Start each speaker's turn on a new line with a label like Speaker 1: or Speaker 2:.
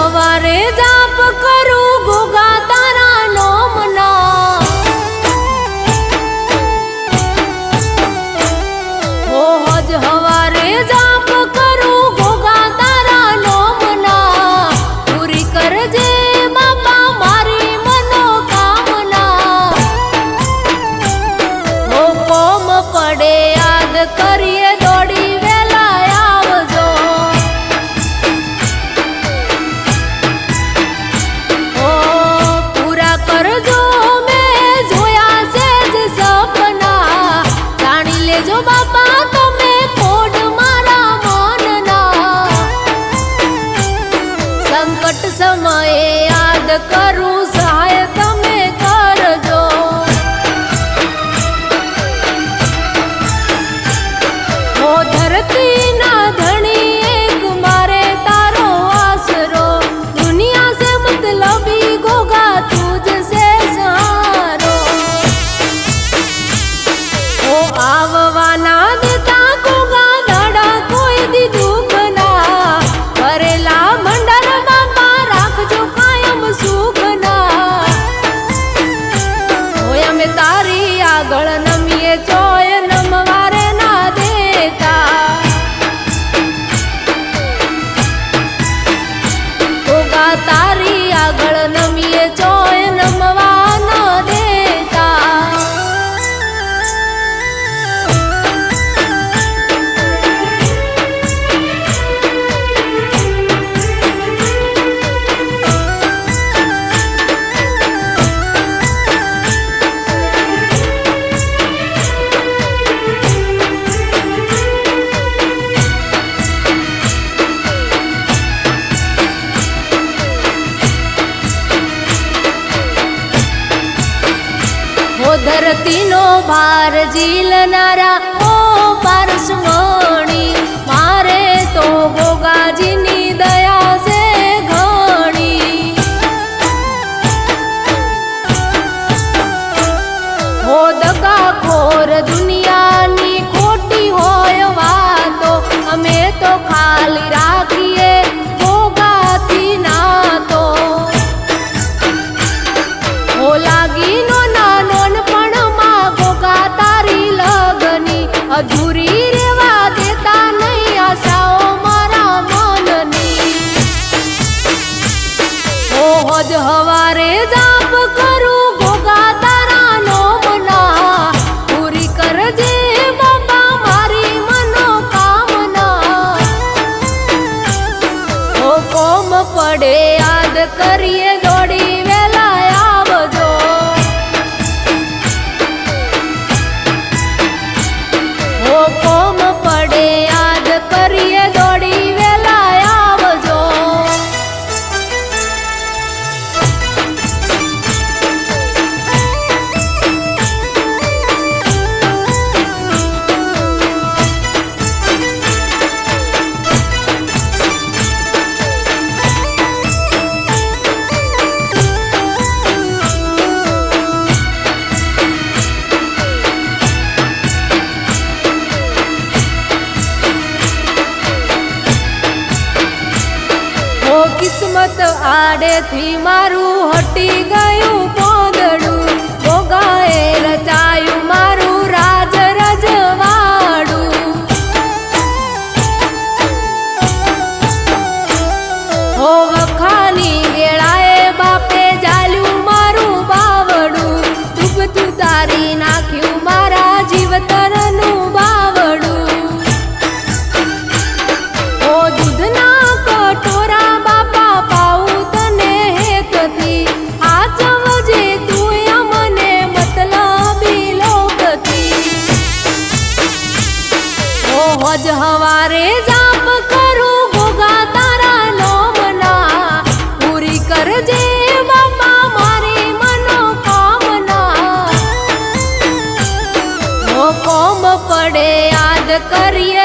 Speaker 1: હવારે જાપ કરું ગુગા તારા નોમના. ઓ હજ હવારે જાપ あた ಮಗಳ ધરતીનો ભાર જીલનારા ઓ પારસનો રોજ હવારે આડેથી મારું હટી ગયું પોદડું. કોમ પડે યાદ કરીએ